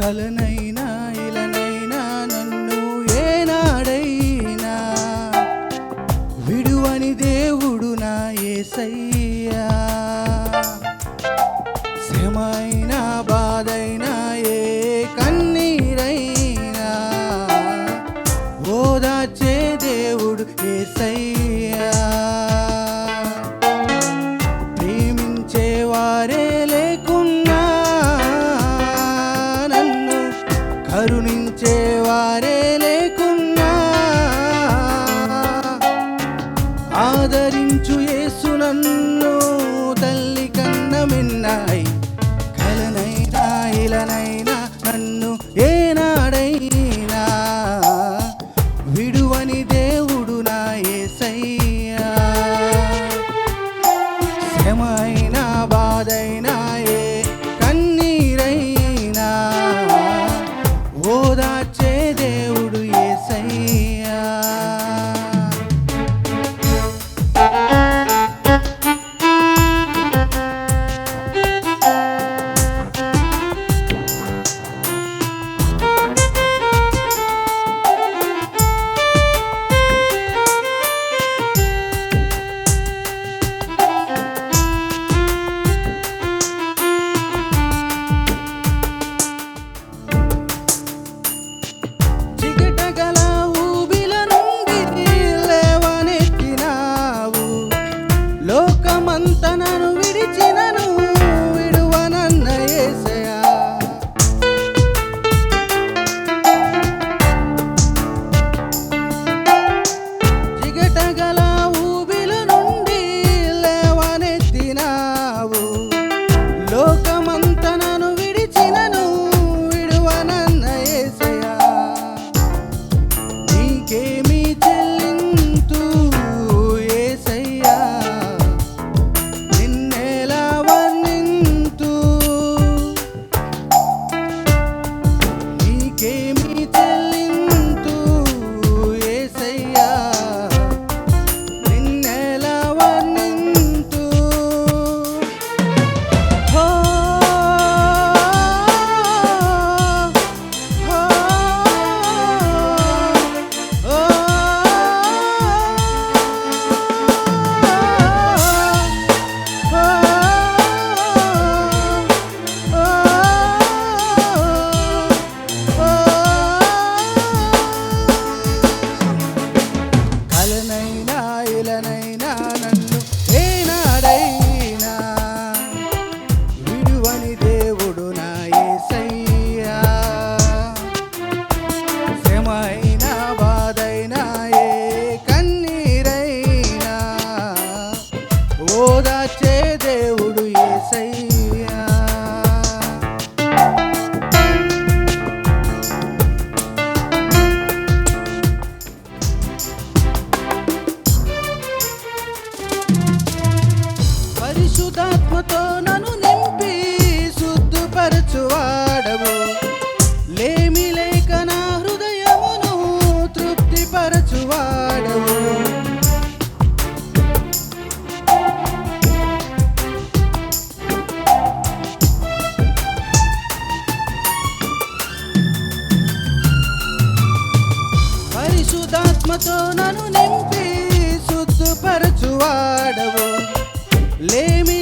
కలనైనా ఇలనైనా నన్ను ఏనాడైనా విడువని దేవుడు నా ఏసై Am I? into ప్రేమతో నన్ను నింపి శుద్ధపరచువాడవు. లేమి